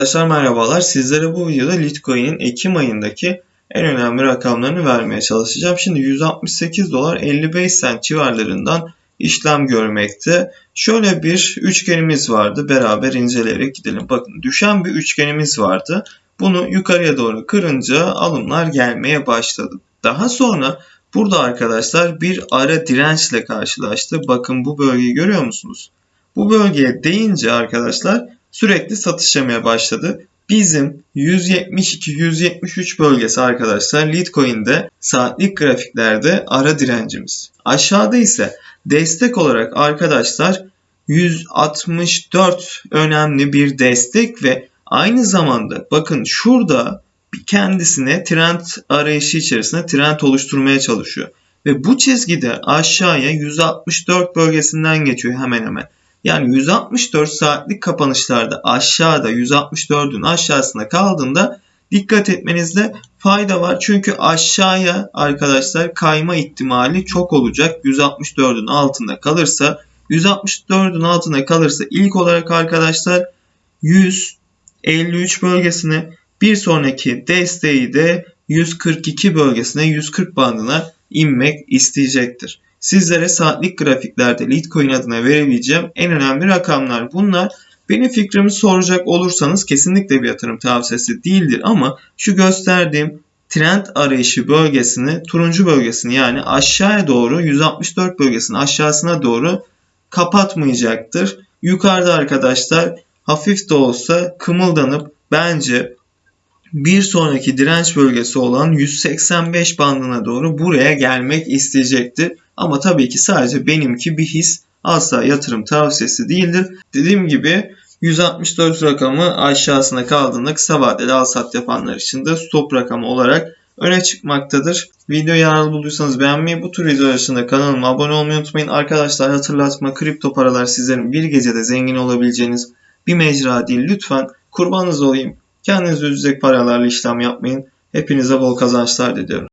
Arkadaşlar merhabalar. Sizlere bu videoda Litecoin'in Ekim ayındaki en önemli rakamlarını vermeye çalışacağım. Şimdi 168 dolar 55 cent civarlarından işlem görmekte. Şöyle bir üçgenimiz vardı. Beraber inceleyerek gidelim. Bakın düşen bir üçgenimiz vardı. Bunu yukarıya doğru kırınca alımlar gelmeye başladı. Daha sonra burada arkadaşlar bir ara dirençle karşılaştı. Bakın bu bölgeyi görüyor musunuz? Bu bölgeye değince arkadaşlar sürekli satış yemeye başladı. Bizim 172-173 bölgesi arkadaşlar Litecoin'de saatlik grafiklerde ara direncimiz. Aşağıda ise destek olarak arkadaşlar 164 önemli bir destek ve aynı zamanda bakın şurada kendisine trend arayışı içerisinde trend oluşturmaya çalışıyor. Ve bu çizgide aşağıya 164 bölgesinden geçiyor hemen hemen. Yani 164 saatlik kapanışlarda aşağıda 164'ün aşağısında kaldığında dikkat etmenizde fayda var. Çünkü aşağıya arkadaşlar kayma ihtimali çok olacak. 164'ün altında kalırsa 164'ün altında kalırsa ilk olarak arkadaşlar 153 bölgesine bir sonraki desteği de 142 bölgesine 140 bandına inmek isteyecektir. Sizlere saatlik grafiklerde Litecoin adına verebileceğim en önemli rakamlar bunlar. Benim fikrimi soracak olursanız kesinlikle bir yatırım tavsiyesi değildir ama şu gösterdiğim trend arayışı bölgesini, turuncu bölgesini yani aşağıya doğru 164 bölgesinin aşağısına doğru kapatmayacaktır. Yukarıda arkadaşlar hafif de olsa kımıldanıp bence bir sonraki direnç bölgesi olan 185 bandına doğru buraya gelmek isteyecektir. Ama tabii ki sadece benimki bir his asla yatırım tavsiyesi değildir. Dediğim gibi 164 rakamı aşağısına kaldığında kısa vadeli al sat yapanlar için de stop rakamı olarak öne çıkmaktadır. Videoyu yararlı bulduysanız beğenmeyi, bu tür videolar için kanalıma abone olmayı unutmayın. Arkadaşlar hatırlatma kripto paralar sizlerin bir gecede zengin olabileceğiniz bir mecra değil. Lütfen kurbanınız olayım. Kendinizi üzecek paralarla işlem yapmayın. Hepinize bol kazançlar diliyorum.